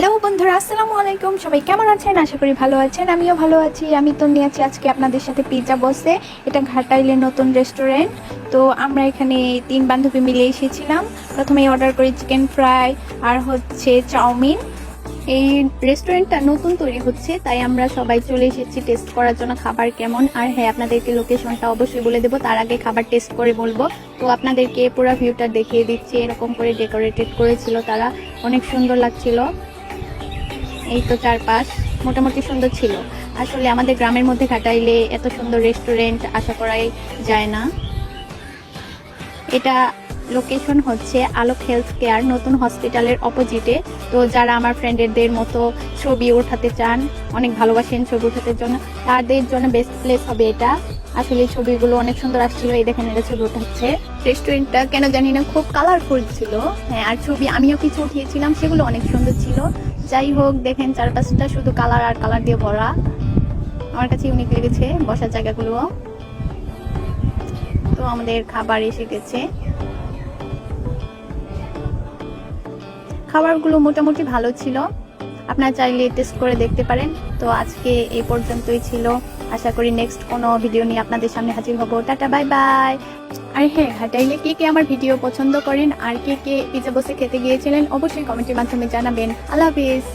Hello বন্ধুরা, আসসালামু আলাইকুম। সবাই কেমন আছেন? আশা করি ভালো আছেন, আমিও ভালো আছি। আমি তো নিয়ে আছি আজকে আপনাদের সাথে পিৎজা বসে এটা ঘাটাইলের নতুন রেস্টুরেন্ট তো আমরা এখানে তিন বান্ধবী মিলে এসেছিলাম। প্রথমেই অর্ডার করি চিকেন ফ্রাই আর হচ্ছে চাউমিন। এই রেস্টুরেন্টটা নতুন তৈরি হচ্ছে, তাই আমরা সবাই চলে এসেছি টেস্ট করার জন্য খাবার কেমন। আর হ্যাঁ আপনাদেরকে লোকেশনটা অবশ্যই বলে দেবো। তার আগে খাবার টেস্ট করে বলব। তো আপনাদেরকে পুরো ভিউটা দেখিয়ে দিচ্ছি। এরকম করে ডেকোরেটেড করেছিল তারা। অনেক সুন্দর লাগছিল। এই তো চারপাশ মোটামুটি সুন্দর ছিল। আসলে আমাদের গ্রামের মধ্যে কাটাইলে এত সুন্দর রেস্টুরেন্ট আশা করাই যায় না। এটা লোকেশন হচ্ছে আলোক হেলথ কেয়ার নতুন হসপিটালের অপোজিটে তো যারা আমার ফ্রেন্ডেরদের মতো ছবি ওঠাতে চান, অনেক ভালোবাসেন ছবি ওঠাতে জন্য, তাদের জন্য বেস্ট প্লেস হবে এটা। আসলে ছবিগুলো অনেক সুন্দর আসছিল, এই দেখেন এটা ছবি উঠাচ্ছে। রেস্টুরেন্টটা কেন জানি না, খুব কালারফুল ছিল। হ্যাঁ আর ছবি আমিও কিছু উঠিয়েছিলাম, সেগুলো অনেক সুন্দর ছিল। যাই হোক, দেখেন চারপাশটা শুধু কালার আর কালার দিয়ে ভরা। আমার কাছে ইউনিক লেগেছে বসার জায়গাগুলো। তো আমাদের খাবার এসে গেছে। খাবারগুলো মোটামুটি ভালো ছিল। আপনারা চাইলে টেস্ট করে দেখতে পারেন। তো আজকে এই পর্যন্তই ছিল। আশা করি নেক্সট কোনো ভিডিও নিয়ে আপনাদের সামনে হাজির হব। টাটা বাই বাই আর হ্যাঁ হাটাইলে কে কে আমার ভিডিও পছন্দ করেন আর কে কে পিজা বসে খেতে গিয়েছিলেন, অবশ্যই কমেন্টের মাধ্যমে জানাবেন। আল্লাহ হাফিজ।